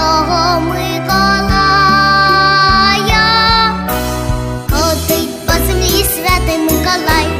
Миколая, ходить по землі святий Миколай.